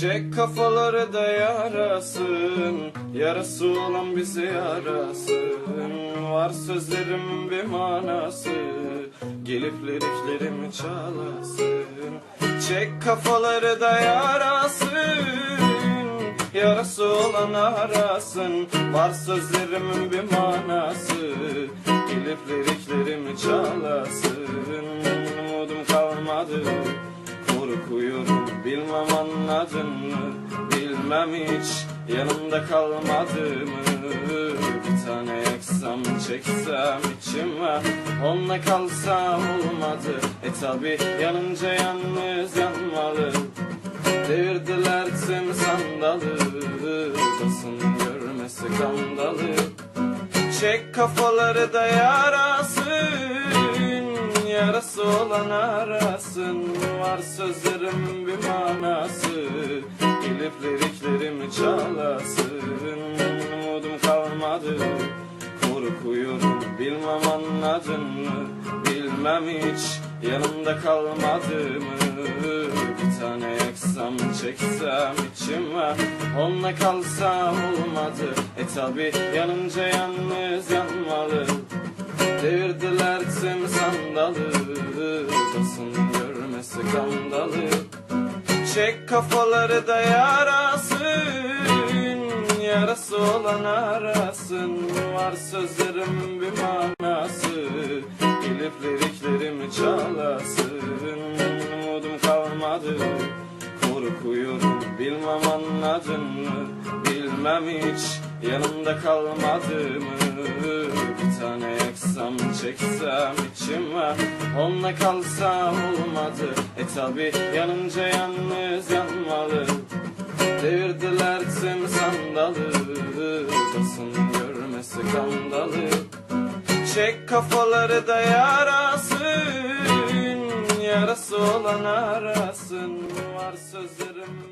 Çek kafaları da yarasın Yarası olan bizi yarasın Var sözlerimin bir manası Gelip liriklerimi çalasın. Çek kafaları da yarasın Yarası olan arasın. Var sözlerimin bir manası Gelip liriklerimi çalasın. Umudum kalmadı Korkuyorum bilmem anladın mı? Bilmem hiç. Yanımda kalmadı mı? Bir tane yaksam çeksem içime. Onunla kalsam olmadı. E tabi yanınca yalnız yanmalı. Devirdiler tüm sandalı. Basın görmesi kandalı. Çek kafaları da yarasın Yarası olan arasın. Var sözlerim bir manası Gelip liriklerimi çalasın. Umudum kalmadı Korkuyorum bilmem anladın mı? Bilmem hiç yanımda kalmadı mı? Bir tane yaksam çeksem içime Onunla kalsam olmadı. E tabi yanınca yalnız sandalı Basın görmesi kandalı. Çek kafaları da yarasın. Yarası olan arasın. Var sözlerim bir manası. Gelip liriklerimi çalasın. Umudum kalmadı. Korkuyorum. Bilmem anladın mı? Bilmem hiç. Yanımda kalmadı çeksem içime Onunla kalsam olmadı. E tabi yanınca yalnız yanmalı. Devirdiler tüm sandalı. Basın görmesi kandalı. Çek kafaları da yarasın. Yarası olan arasın. Var sözlerim